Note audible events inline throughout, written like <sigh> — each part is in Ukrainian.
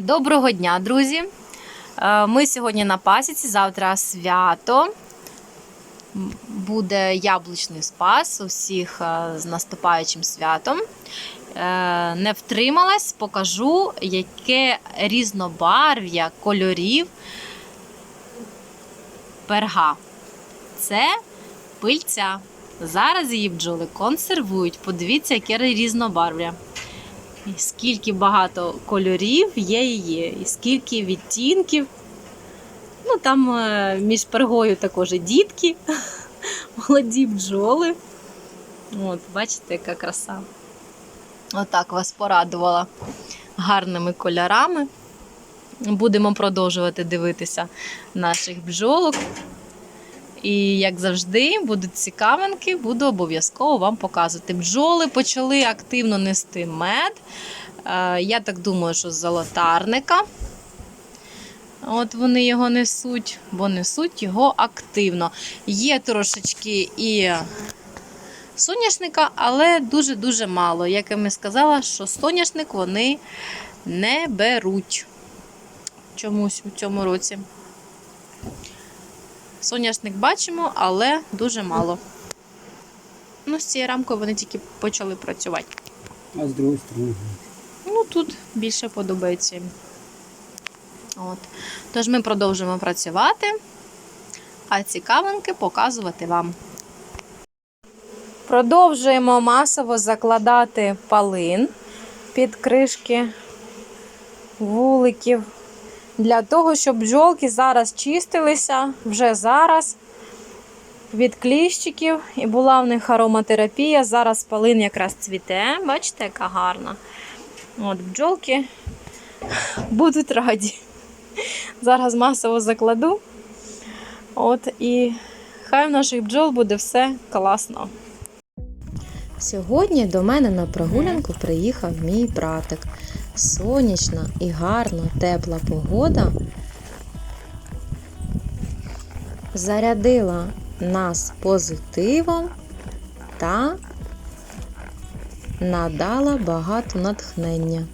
Доброго дня, друзі! Е, Ми сьогодні на пасіці, завтра свято. Буде яблучний спас. Усіх е, з наступаючим святом. Е, Не втрималась, покажу, яке різнобарв'я кольорів перга. Це пильця. Зараз її бджоли консервують. Подивіться, яке різнобарв'я. І скільки багато кольорів є її, і скільки відтінків. Ну, там е, між пергою також і дітки, <laughs> молоді бджоли. От, бачите, яка краса. Отак вас порадувала гарними кольорами. Будемо продовжувати дивитися наших бджолок. І, як завжди, будуть цікавинки, буду обов'язково вам показувати. Бджоли почали активно нести мед. Е, Я так думаю, що з золотарника. От вони його несуть, бо несуть його активно. Є трошечки і соняшника, але дуже-дуже мало. Як я ми сказала, що соняшник вони не беруть чомусь у цьому році. Соняшник бачимо, але дуже мало. Ну, з цією рамкою вони тільки почали працювати. А з другої сторони. Ну, тут більше подобається їм. От. Тож ми продовжуємо працювати, а цікавинки показувати вам. Продовжуємо масово закладати палин під кришки вуликів. Для того, щоб бджолки зараз чистилися вже зараз від кліщиків і була в них ароматерапія. Зараз палин якраз цвіте. Бачите, яка гарна. От бджолки будуть раді. Зараз масово закладу. От і хай в наших бджол буде все класно. Сьогодні до мене на прогулянку приїхав мій братик. Сонячна і гарна тепла погода зарядила нас позитивом та надала багато натхнення.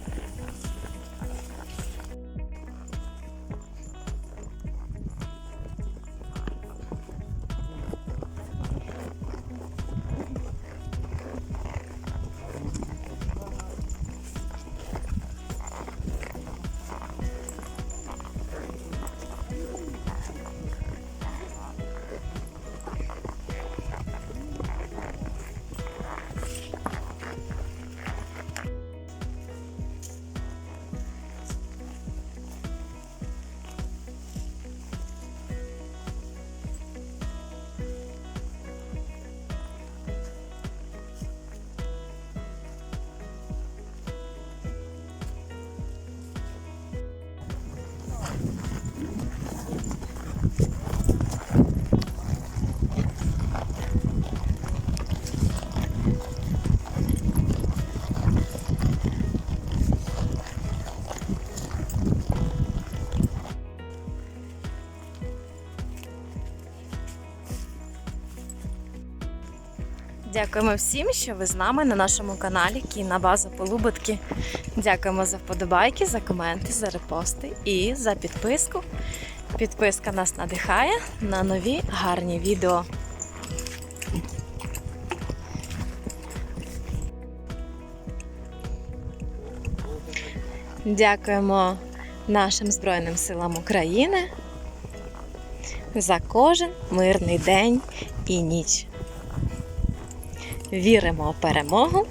Дякуємо всім, що ви з нами на нашому каналі Кіна База Полуботки. Дякуємо за вподобайки, за коменти, за репости і за підписку. Підписка нас надихає на нові гарні відео. Дякуємо нашим Збройним силам України за кожен мирний день і ніч. Віримо у перемогу,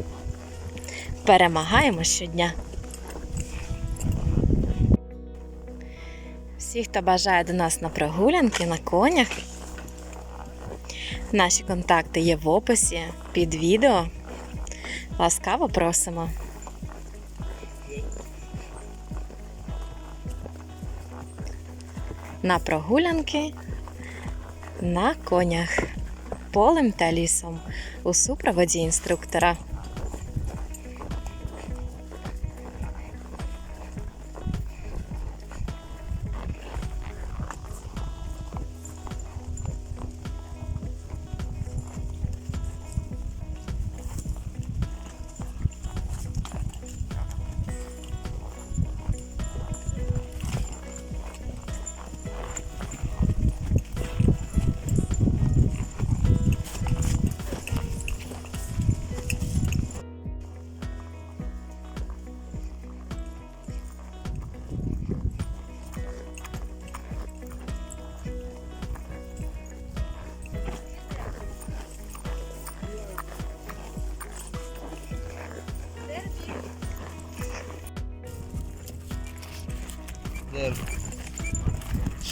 перемагаємо щодня. Всі, хто бажає до нас на прогулянки, на конях. Наші контакти є в описі під відео. Ласкаво просимо. На прогулянки на конях полем та лісом у супроводі інструктора.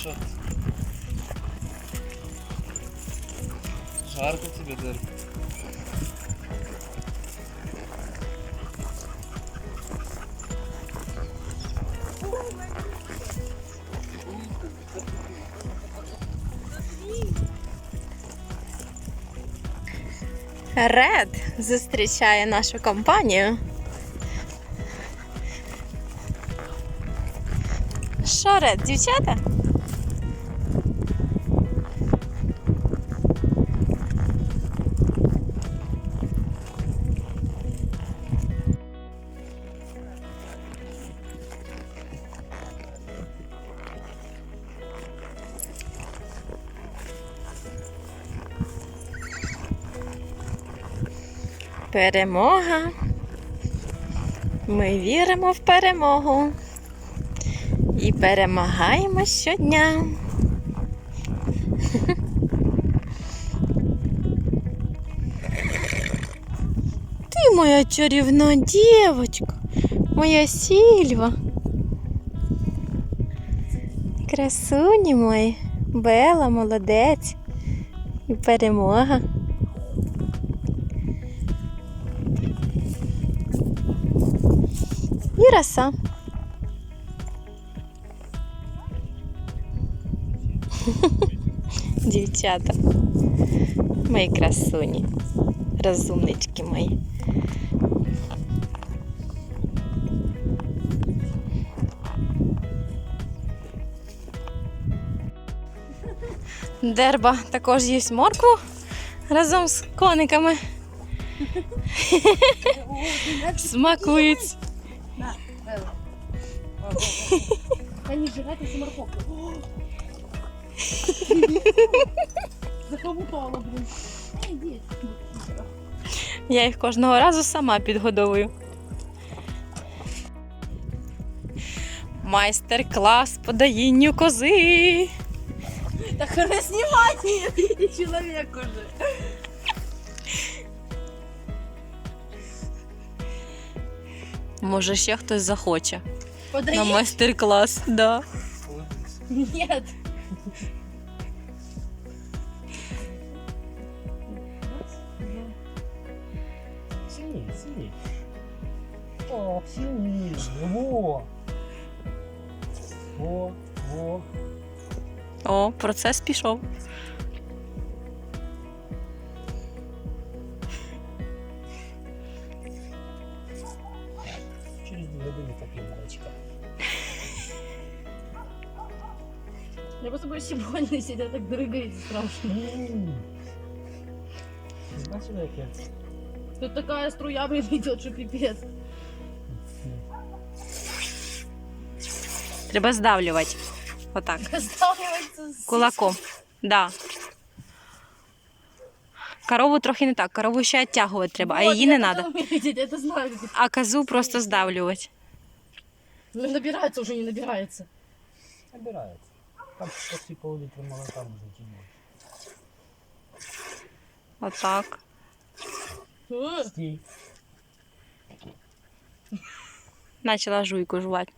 Ти? Жарко тебе, Дерб? Ред зустрічає нашу компанію. Що, Ред, дівчата? Перемога. Ми віримо в перемогу і перемагаємо щодня. Ти моя чарівна дівочка, моя сільва. Красуні мої, Бела, молодець і перемога. І роса. <laughs> Дівчата. Мої красуні. Розумнички мої. Дерба також їсть моркву разом з кониками. <laughs> Смакують. <laughs> Они жрать эти морковки. <laughs> Захомутала, блин. Я їх кожного разу сама підгодовую. Майстер-клас по доїнню кози. Так хорошо снимать ее, человек уже. Може, ще хтось захоче на майстер-клас. Да. Нет. Сильнее, сильнее. О, сильнее. Во. Во, во. О, процес пішов. Я просто боюсь, сегодня сидят так дрыгает страшно. М. Ти Бачила, як я? Тут такая струя, блин, идет, что пипец. Треба здавлювати. Отак. Сталкивается с... Кулаком. Да. Корову трохи не так. Корову ще оттягувати треба, а Вот, її не я треба. это умею видеть, это знаю. А козу просто здавлювати. Ну, набирается уже, не набирается. Набирається. Там почти пол-літра молока може тягнути. Отак. Э, Стій. Начала жуйку жувати.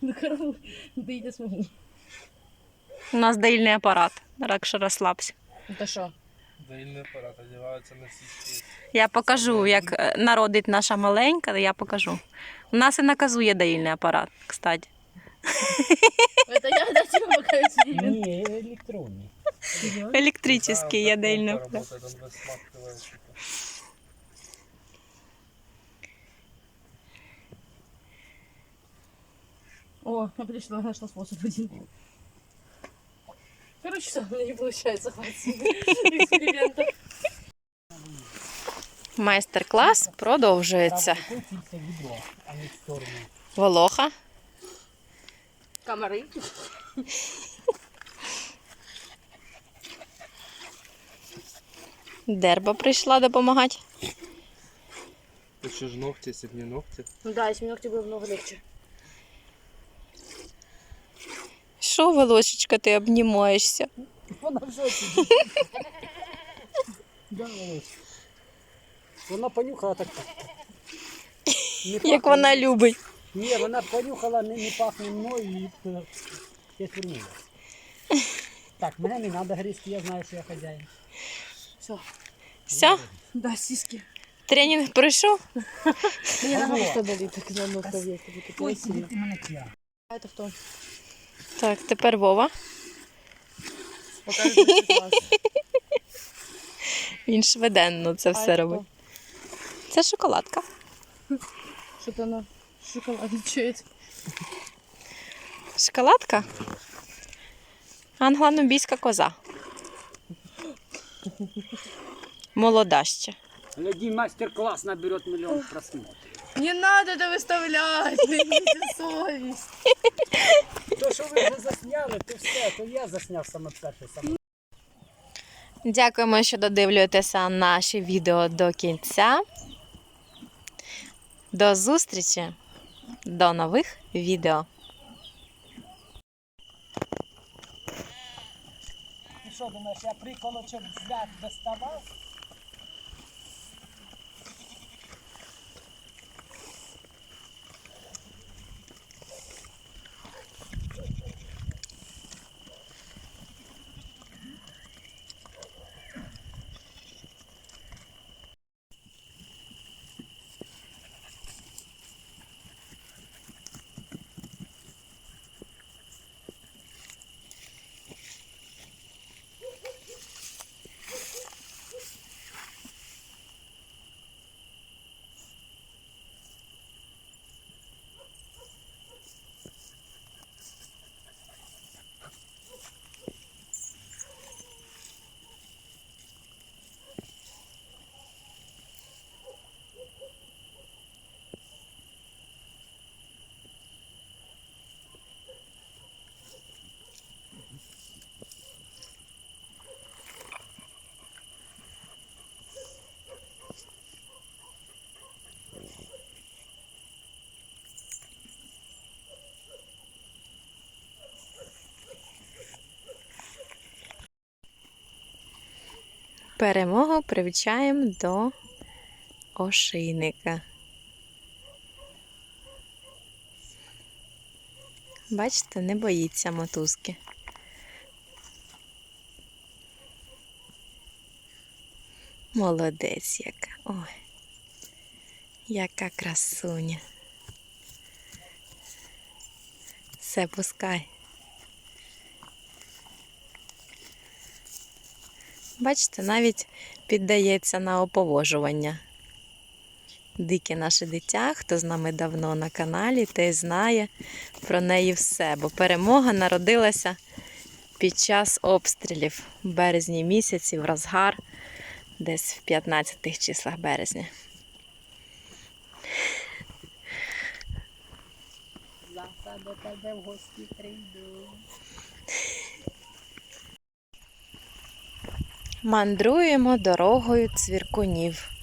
Ну, корову не смогу. У нас доїльний апарат. Що розслабся. Это что? Доїльний апарат одягаються на сіськи. Я покажу, як е, народить наша маленька, я покажу. У нас і на козу є доїльний апарат, кстати. Это я до тебя пока эксперимент. Ні, електронний. Електричний є доїльний апарат. Работает, он высматривает. типа. О, я пришла, нашла способ один. Короче, все, у меня не получается хватит экспериментов. Майстер-клас продовжується. Там крутиться відро, а не в сторону. Волоха. Комары. Дерба прийшла допомагати. Ты что ж ногти, если б не ногти? Ну да, если ногти было много легче. Що, Волошечка, ти обнімаєшся? Вона в шоці. Да, Володь. Вона понюхала так. Не Як пахне. вона любить. Ні, вона понюхала, не, не пахне мною і е, я вернула. Так, мене не треба гризти, я знаю, що я хазяїн. Все. Все, Да, сиськи. тренінг пройшов. Мне Ого. надо что дали, так на нос повесить. Это Ой, красиво. куди ти мене тя? А это кто? Так, тепер Вова. Покажи класс. Він швиденно це А все это робить. Це шоколадка. Что-то на шоколадничает. Шоколадка? Англо-нубійська коза. Молода ще. Гляди, мастер-класс наберет миллион просмотров. Не надо это выставлять, имейте совесть. То, що ви вже засняли, то все, то я засняв саме перше саме. Дякуємо, що додивлюєтеся наші відео до кінця. До зустрічі! До нових відео! Ти що думаєш, я приколочок взяв доставав? Перемогу привчаємо до ошейника. Бачите, не боїться мотузки. Молодець яка. Ой. Яка красуня. Все, пускай. Бачите, навіть піддається на оповожування. Дике наше дитя, хто з нами давно на каналі, той знає про неї все, бо перемога народилася під час обстрілів в березні місяці, в розгар, десь в 15 числах березня. Завтра до тебе в гості прийду. Мандруємо дорогою цвіркунів.